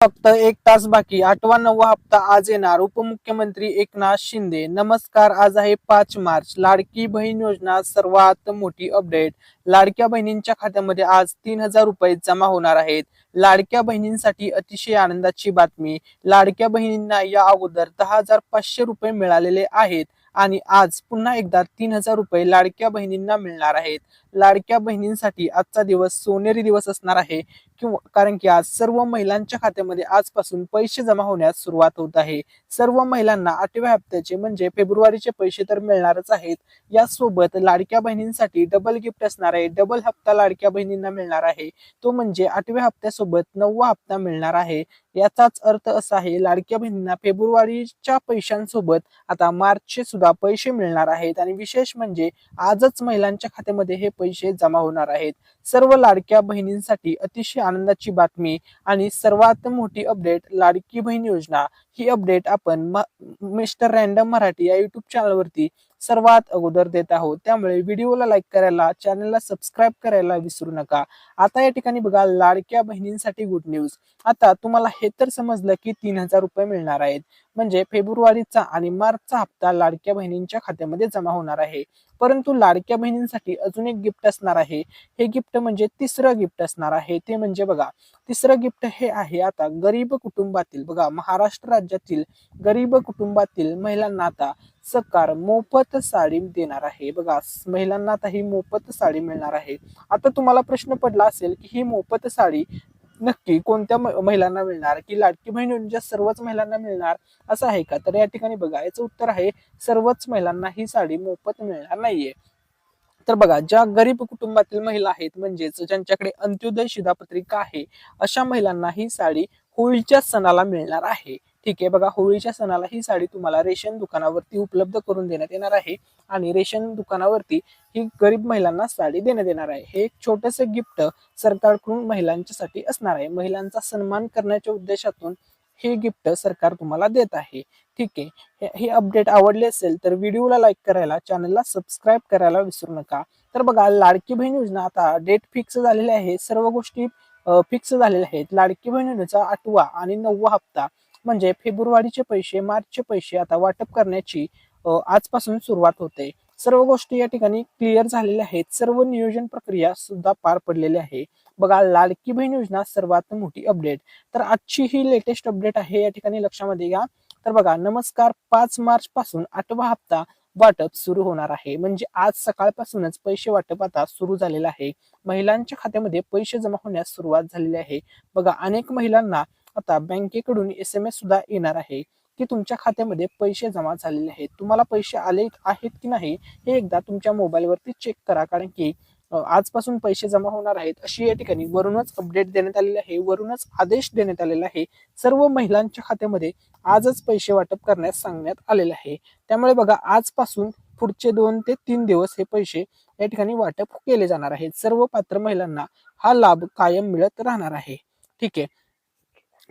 फक्त एक तास बाकी. आठवा नववा हप्ता आज येणार. उपमुख्यमंत्री एकनाथ शिंदे. नमस्कार. आज आहे पाच मार्च. लाडकी बहीण योजना सर्वात मोठी अपडेट. लाडक्या बहिणींच्या खात्यामध्ये आज तीन हजार रुपये जमा होणार आहेत. लाडक्या बहिणींसाठी अतिशय आनंदाची बातमी. लाडक्या बहिणींना या अगोदर दहा हजार पाचशे रुपये मिळालेले आहेत आणि आज पुन्हा एकदा तीन हजार रुपये लाडक्या बहिणींना मिळणार आहेत. लाडक्या बहिणींसाठी आजचा दिवस सोनेरी दिवस असणार आहे किंवा कारण की आज सर्व महिलांच्या खात्यामध्ये आजपासून पैसे जमा होण्यास सुरुवात होत आहे. सर्व महिलांना आठव्या हप्त्याचे म्हणजे फेब्रुवारीचे पैसे तर मिळणारच आहेत. यासोबत लाडक्या बहिणींसाठी डबल गिफ्ट असणार आहे. डबल हप्ता लाडक्या बहिणींना मिळणार आहे. तो म्हणजे आठव्या सोबत नववा हप्ता मिळणार आहे. याचाच अर्थ असा आहे लाडक्या बहिणींना फेब्रुवारीच्या पैशांसोबत आता मार्चचे सुद्धा पैसे मिळणार आहेत आणि विशेष म्हणजे आजच महिलांच्या खात्यामध्ये हे पैसे जमा होणार आहेत. सर्व लाडक्या बहिणींसाठी अतिशय आनंदाची बातमी आणि सर्वात मोठी अपडेट लाडकी बहीण योजना ही अपडेट आपण मिस्टर रॅन्डम मराठी या युट्यूब चॅनलवरती सर्वात अगोदर देत आहोत. त्यामुळे व्हिडिओला लाईक करायला चॅनलला सबस्क्राईब करायला विसरू नका. आता या ठिकाणी बघा लाडक्या बहिणींसाठी गुड न्यूज. आता तुम्हाला हे तर समजलं की तीन हजार रुपये मिळणार आहेत. म्हणजे फेब्रुवारीचा आणि मार्चचा हप्ता लाडक्या बहिणींच्या खात्यामध्ये जमा होणार आहे. परंतु लाडक्या बहिणींसाठी अजून एक गिफ्ट असणार आहे. हे गिफ्ट म्हणजे तिसरं गिफ्ट असणार आहे. ते म्हणजे बघा तिसरं गिफ्ट हे आहे आता गरीब कुटुंबातील बघा महाराष्ट्र राज्यातील गरीब कुटुंबातील महिलांना आता सरकार मोफत साडी देणार आहे. बघा महिलांना आता ही मोफत साडी मिळणार आहे. आता तुम्हाला प्रश्न पडला असेल की ही मोफत साडी नक्की कोणत्या महिलांना मिळणार? की लाडकी बहीण योजनेच्या सर्वच महिलांना मिळणार असं आहे का? तर या ठिकाणी बघा याचं उत्तर आहे सर्वच महिलांना ही साडी मोफत मिळणार नाहीये. तर बघा ज्या गरीब कुटुंबातील महिला आहेत म्हणजेच ज्यांच्याकडे अंत्योदय शिधापत्रिका आहे अशा महिलांना ही साडी होळीच्या सणाला मिळणार आहे. ठीक आहे बघा होळीच्या सणाला ही साडी तुम्हाला रेशन दुकानावरती उपलब्ध करून देण्यात येणार आहे आणि रेशन दुकानावरती ही गरीब महिलांना साडी देण्यात येणार आहे. हे एक छोटस गिफ्ट सरकारकडून महिलांच्यासाठी असणार आहे. महिलांचा सन्मान करण्याच्या उद्देशातून हे गिफ्ट सरकार तुम्हाला देत आहे. ठीक आहे हे- अपडेट आवडले असेल तर व्हिडिओला लाईक करायला चॅनलला सबस्क्राईब करायला विसरू नका. तर बघा लाडकी बहीण योजना आता डेट फिक्स झालेली आहे. सर्व गोष्टी फिक्स झालेल्या आहेत. लाडकी बहीण योजनेचा आठवा आणि नववा हप्ता म्हणजे फेब्रुवारीचे पैसे मार्चचे पैसे आता वाटप करण्याची आजपासून सुरुवात होते. सर्व गोष्टी या ठिकाणी क्लिअर झालेल्या आहेत. सर्व नियोजन प्रक्रिया सुद्धा पार पडलेली आहे. बघा लाडकी बहीण योजना सर्वात मोठी अपडेट तर आजची ही लेटेस्ट अपडेट आहे या ठिकाणी लक्षामध्ये घ्या. तर बघा नमस्कार पाच मार्च पासून आठवा हप्ता वाटप सुरू होणार आहे. म्हणजे आज सकाळपासूनच पैसे वाटप आता सुरू झालेलं आहे. महिलांच्या खात्यामध्ये पैसे जमा होण्यास सुरुवात झालेली आहे. बघा अनेक महिलांना आता बँकेकडून एस एम एस सुद्धा येणार आहे की तुमच्या खात्यामध्ये पैसे जमा झालेले आहेत. तुम्हाला पैसे आले आहेत की नाही हे एकदा तुमच्या मोबाईलवरती चेक करा. कारण की आजपासून पैसे जमा होणार आहेत अशी या ठिकाणी वरूनच अपडेट देण्यात आलेली आहे वरूनच आदेश देण्यात आलेला आहे. सर्व महिलांच्या खात्यामध्ये आजच पैसे वाटप करण्यास सांगण्यात आलेले आहे. त्यामुळे बघा आजपासून पुढचे दोन ते तीन दिवस हे पैसे या ठिकाणी वाटप केले जाणार आहेत. सर्व पात्र महिलांना हा लाभ कायम मिळत राहणार आहे. ठीक आहे.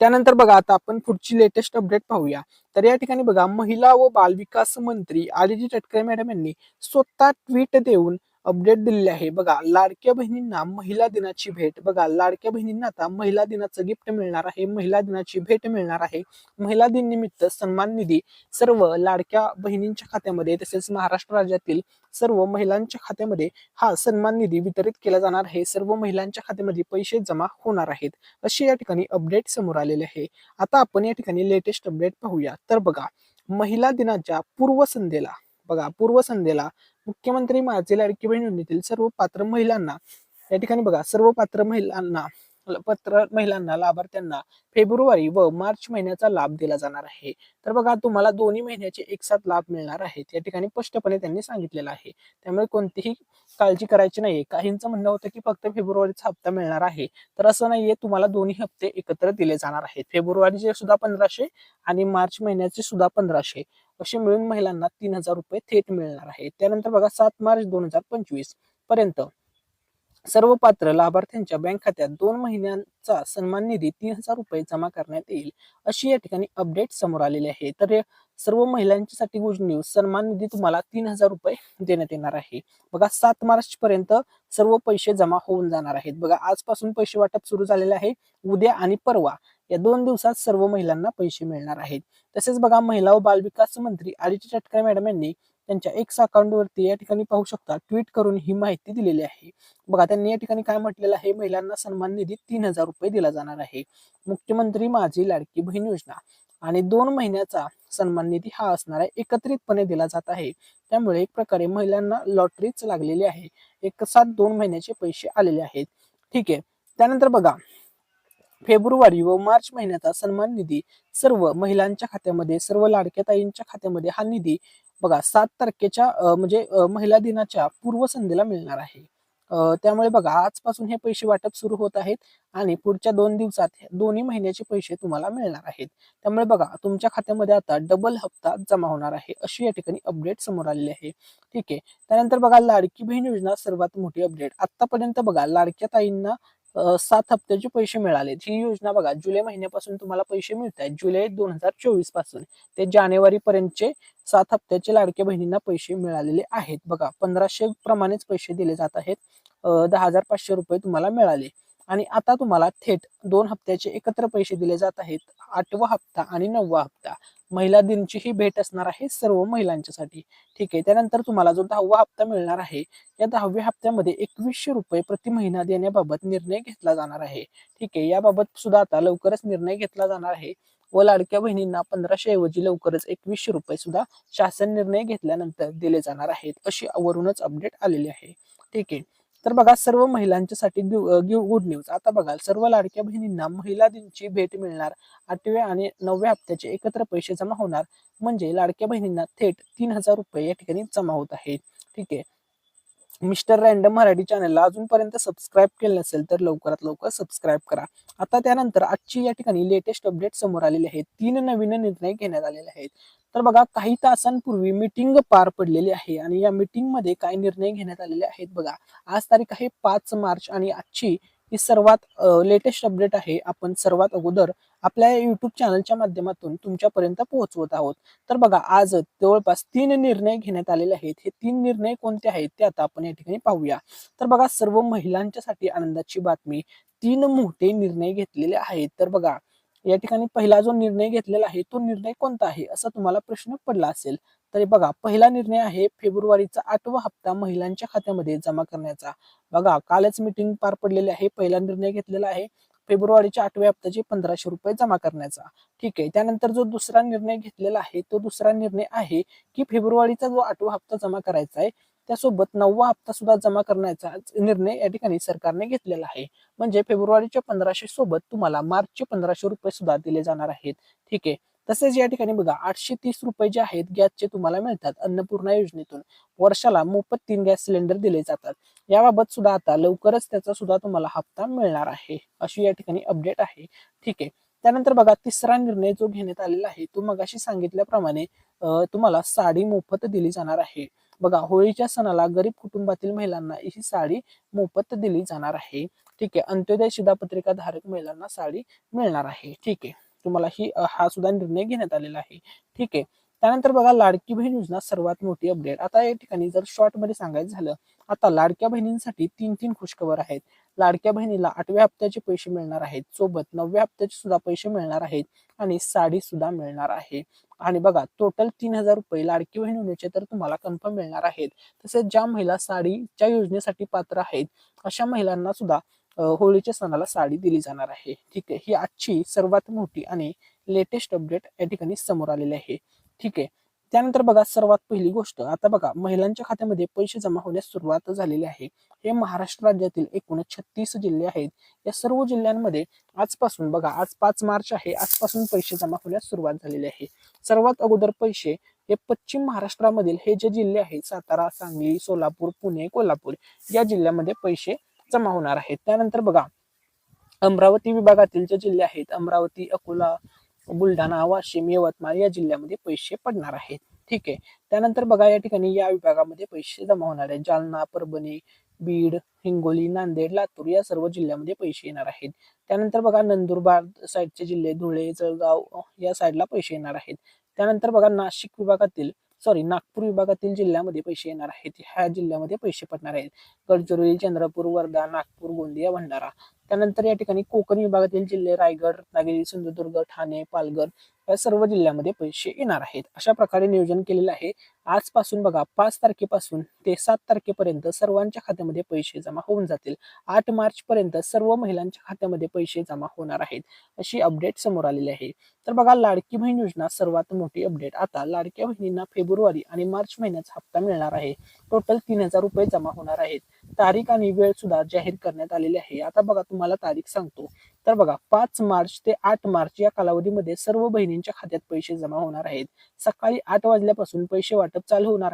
त्यानंतर बघा आता आपण पुढची लेटेस्ट अपडेट पाहूया. तर या ठिकाणी बघा महिला व बालविकास मंत्री आदिजी तटकरे मॅडम यांनी स्वतः ट्विट देऊन अपडेट दिलेले आहे. बघा लाडक्या बहिणींना महिला दिनाची भेट. बघा लाडक्या बहिणींना आता महिला दिनाचं गिफ्ट मिळणार आहे. महिला दिनाची भेट मिळणार आहे. महिला दिन निमित्त सन्मान निधी सर्व लाडक्या बहिणींच्या खात्यामध्ये तसेच महाराष्ट्र राज्यातील सर्व महिलांच्या खात्यामध्ये हा सन्मान निधी वितरित केला जाणार आहे. सर्व महिलांच्या खात्यामध्ये पैसे जमा होणार आहेत. अशी या ठिकाणी अपडेट समोर आलेले आहे. आता आपण या ठिकाणी लेटेस्ट अपडेट पाहूया. तर बघा महिला दिनाच्या पूर्वसंध्येला बघा पूर्वसंध्येला मुख्यमंत्री माझे लाडकी बहीण योजनेतील सर्व पात्र महिलांना या ठिकाणी बघा सर्व पात्र महिलांना पत्र महिलांना लाभार्थ्यांना फेब्रुवारी व मार्च महिन्याचा लाभ दिला जाणार आहे. तर बघा तुम्हाला दोन्ही महिन्याचे एक साथ लाभ मिळणार आहेत या ठिकाणी स्पष्टपणे त्यांनी सांगितलेलं आहे. त्यामुळे कोणतीही काळजी करायची नाहीये. काहींचं म्हणणं होतं की फक्त फेब्रुवारीचा हप्ता मिळणार आहे. तर असं नाहीये तुम्हाला दोन्ही हप्ते एकत्र दिले जाणार आहेत. फेब्रुवारीचे सुद्धा पंधराशे आणि मार्च महिन्याचे सुद्धा पंधराशे. असे मिळून महिलांना तीन हजार रुपये थेट मिळणार आहे. त्यानंतर बघा सात मार्च दोन हजार पंचवीसपर्यंत सर्व पात्र लाभार्थ्यांच्या बँक खात्यात दोन महिन्यांचा सन्मान निधी तीन हजार रुपये जमा करण्यात येईल अशी या ठिकाणी अपडेट समोर आलेली आहे. तर सर्व महिलांच्यासाठी गुड न्यूज सन्मान निधी तुम्हाला तीन हजार रुपये देण्यात येणार आहे. बघा सात मार्च पर्यंत सर्व पैसे जमा होऊन जाणार आहेत. बघा आजपासून पैसे वाटप सुरू झालेले आहे. उद्या आणि परवा या दोन दिवसात सर्व महिलांना पैसे मिळणार आहेत. तसेच बघा महिला व बालविकास मंत्री आदित्य तटकरे मॅडम यांनी त्यांच्या एक्स अकाउंटवरती या ठिकाणी पाहू शकता ट्विट करून ही माहिती दिलेली आहे. बघा त्यांनी या ठिकाणी काय म्हटलेलं आहे? महिलांना सन्मान निधी तीन हजार रुपये दिला जाणार आहे. मुख्यमंत्री माझी लाडकी बहीण योजना. आणि दोन महिन्याचा सन्मान निधी हा असणार आहे एकत्रितपणे दिला जात आहे. त्यामुळे एक प्रकारे महिलांना लॉटरीच लागलेली आहे. एक सात दोन महिन्याचे पैसे आलेले आहेत. ठीक आहे. त्यानंतर बघा फेब्रुवारी व मार्च महिन्याचा सन्मान निधी. सर्व महिलांच्या खात्यामध्ये सर्व लाडक्या ताईंच्या खात्यामध्ये हा निधी बघा सात तारखेच्या म्हणजे महिला दिनाच्या पूर्वसंध्येला मिळणार आहे. त्यामुळे बघा आजपासून हे पैसे वाटप सुरू होत आहेत आणि पुढच्या दोन दिवसात दोन्ही महिन्याचे पैसे तुम्हाला मिळणार आहेत. त्यामुळे बघा तुमच्या खात्यामध्ये आता डबल हप्ता जमा होणार आहे अशी या ठिकाणी अपडेट समोर आलेली आहे. ठीक आहे. त्यानंतर बघा लाडकी बहीण योजना सर्वात मोठी अपडेट. आतापर्यंत बघा लाडक्या ताईंना सात हप्त्याचे पैसे मिळाले ही योजना बघा जुलै महिन्यापासून तुम्हाला पैसे मिळत आहेत जुलै दोन हजार चोवीसपासून ते जानेवारी पर्यंतचे सात हप्त्याचे लाडके बहिणींना पैसे मिळालेले आहेत. बघा पंधराशे प्रमाणेच पैसे दिले जात आहेत. दहा हजार पाचशे रुपये तुम्हाला मिळाले. आणि आता तुम्हाला थेट दोन हप्त्याचे एकत्र पैसे दिले जात आहेत. आठवा हप्ता आणि नववा हप्ता. महिला दिनची ही भेट असणार आहे सर्व महिलांच्यासाठी. ठीक आहे त्यानंतर तुम्हाला जो दहावा हप्ता मिळणार आहे या दहाव्या हप्त्यामध्ये एकवीसशे रुपये प्रति महिना देण्याबाबत निर्णय घेतला जाणार आहे. ठीक आहे याबाबत सुद्धा आता लवकरच निर्णय घेतला जाणार आहे व लाडक्या बहिणींना पंधराशे ऐवजी लवकरच एकवीसशे रुपये सुद्धा शासन निर्णय घेतल्यानंतर दिले जाणार आहेत अशी वरूनच अपडेट आलेली आहे. ठीक आहे तर बघा सर्व महिलांच्यासाठी गुड न्यूज. आता बघा सर्व लाडक्या बहिणींना महिला दिनची भेट मिळणार. आठव्या आणि नवव्या हप्त्याचे एकत्र पैसे जमा होणार. म्हणजे लाडक्या बहिणींना थेट तीन हजार रुपये या ठिकाणी जमा होत आहेत. ठीक आहे. मिस्टर रँडम मराठी चॅनलला अजूनपर्यंत सबस्क्राईब केलं नसेल तर लवकरात लवकर सबस्क्राईब करा. आता त्यानंतर आजची या ठिकाणी लेटेस्ट अपडेट समोर आलेले आहेत तीन नवीन निर्णय घेण्यात आलेले आहेत. तर बघा काही तासांपूर्वी मीटिंग पार पडलेली आहे आणि या मीटिंगमध्ये काय निर्णय घेण्यात आलेले आहेत बघा. आज तारीख आहे पाच मार्च आणि आजची ही सर्वात लेटेस्ट अपडेट आहे. आपण सर्वात अगोदर आपल्या युट्यूब चॅनलच्या माध्यमातून तुमच्यापर्यंत पोहोचवत आहोत. तर बघा आज जवळपास तीन निर्णय घेण्यात आलेले आहेत. हे तीन निर्णय कोणते आहेत ते आता आपण या ठिकाणी पाहूया. तर बघा सर्व महिलांच्यासाठी आनंदाची बातमी तीन मोठे निर्णय घेतलेले आहेत. तर बघा या ठिकाणी पहिला जो निर्णय घेतलेला आहे तो निर्णय कोणता आहे? असा तुम्हाला प्रश्न पडला असेल. तरी बघा पहिला निर्णय आहे फेब्रुवारीचा आठवा हप्ता महिलांच्या खात्यामध्ये जमा करण्याचा. बघा कालच मीटिंग पार पडलेली आहे. पहिला निर्णय घेतलेला आहे फेब्रुवारीच्या आठव्या हप्त्याचे पंधराशे रुपये जमा करण्याचा. ठीक आहे त्यानंतर जो दुसरा निर्णय घेतलेला आहे तो दुसरा निर्णय आहे की फेब्रुवारीचा जो आठवा हप्ता जमा करायचा आहे त्यासोबत नववा हप्ता सुद्धा जमा करण्याचा निर्णय या ठिकाणी सरकारने घेतलेला आहे. म्हणजे फेब्रुवारीच्या पंधराशे सोबत तुम्हाला मार्चचे पंधराशे रुपये सुद्धा दिले जाणार आहेत. ठीक आहे तसेच या ठिकाणी बघा आठशे तीस रुपये जे आहेत गॅसचे तुम्हाला मिळतात अन्नपूर्णा योजनेतून. वर्षाला मोफत तीन गॅस सिलेंडर दिले जातात. याबाबत सुद्धा आता लवकरच त्याचा सुद्धा तुम्हाला हप्ता मिळणार आहे अशी या ठिकाणी अपडेट आहे. ठीक आहे. त्यानंतर बघा तिसरा निर्णय जो घेण्यात आलेला आहे तो मगाशी सांगितल्याप्रमाणे तुम्हाला साडी मोफत दिली जाणार आहे. बघा होळीच्या सणाला गरीब कुटुंबातील महिलांना ही साडी मोफत दिली जाणार आहे. ठीक आहे. अंत्योदय शिधापत्रिका धारक महिलांना साडी मिळणार आहे. ठीक आहे. तुम्हाला ही हा सुद्धा निर्णय घेण्यात आलेला आहे. ठीक आहे. त्यानंतर बघा लाडकी बहीण योजना सर्वात मोठी अपडेट आता या ठिकाणी जर शॉर्टमध्ये सांगायचं झालं आता लाडक्या बहिणींसाठी तीन तीन खुशखबर आहेत. लाडक्या बहिणीला आठव्या हप्त्याचे पैसे मिळणार आहेत. सोबत नवव्या हप्त्याचे सुद्धा पैसे मिळणार आहेत आणि साडी सुद्धा मिळणार आहे. आणि बघा टोटल तीन हजार रुपये लाडकी बहीण योजनेचे तर तुम्हाला कन्फर्म मिळणार आहेत. तसेच ज्या महिला साडीच्या योजनेसाठी पात्र आहेत अशा महिलांना सुद्धा होळीच्या सणाला साडी दिली जाणार आहे. ठीक आहे. ही आजची सर्वात मोठी आणि लेटेस्ट अपडेट या ठिकाणी समोर आलेली आहे. ठीक आहे. त्यानंतर बघा सर्वात पहिली गोष्ट आता बघा महिलांच्या खात्यामध्ये पैसे जमा होण्यास सुरुवात झालेली आहे. हे महाराष्ट्र राज्यातील एकूण छत्तीस जिल्हे आहेत. या सर्व जिल्ह्यांमध्ये आजपासून बघा आज पाच मार्च आहे. आजपासून पैसे जमा होण्यास सुरुवात झालेली आहे. सर्वात अगोदर पैसे हे पश्चिम महाराष्ट्रामधील हे जे जिल्हे आहेत सातारा सांगली सोलापूर पुणे कोल्हापूर या जिल्ह्यामध्ये पैसे जमा होणार आहेत त्यानंतर बघा अमरावती विभागातील जे जिल्हे आहेत अमरावती अकोला बुलढाणा वाशिम यवतमाळ या जिल्ह्यामध्ये पैसे पडणार आहेत. ठीक आहे? त्यानंतर बघा या ठिकाणी या विभागामध्ये पैसे जमा होणार आहेत. जालना परभणी बीड हिंगोली नांदेड लातूर या सर्व जिल्ह्यामध्ये पैसे येणार आहेत. त्यानंतर बघा नंदुरबार साईडचे जिल्हे धुळे जळगाव या साईडला पैसे येणार आहेत. त्यानंतर बघा नाशिक विभागातील सॉरी नागपूर विभागातील जिल्ह्यामध्ये पैसे येणार आहेत. ह्या जिल्ह्यामध्ये पैसे पडणार आहेत. गडचिरोली चंद्रपूर वर्धा नागपूर गोंदिया भंडारा. त्यानंतर या ठिकाणी कोकण विभागातील जिल्हे रायगड रत्नागिरी सिंधुदुर्ग ठाणे पालघर या सर्व जिल्ह्यामध्ये पैसे येणार आहेत. अशा प्रकारे नियोजन केलेलं आहे. आजपासून बघा पाच तारखेपासून ते सात तारखेपर्यंत सर्वांच्या खात्यामध्ये पैसे जमा होऊन जातील. आठ मार्च पर्यंत सर्व महिलांच्या खात्यामध्ये पैसे जमा होणार आहेत अशी अपडेट समोर आलेली आहे. तर बघा लाडकी बहीण योजना सर्वात मोठी अपडेट. आता लाडक्या बहिणींना फेब्रुवारी आणि मार्च महिन्याचा हप्ता मिळणार आहे. टोटल तीन हजार रुपये जमा होणार आहेत. तारीख आणि वेळ सुद्धा जाहीर करण्यात आलेली आहे. आता बघा तुम्हाला तारीख सांगतो. तर बघा पाच मार्च ते आठ मार्च या कालावधीमध्ये सर्व बहिणींच्या खात्यात पैसे जमा होणार आहेत. सकाळी आठ वाजल्यापासून पैसे वाटप चालू होणार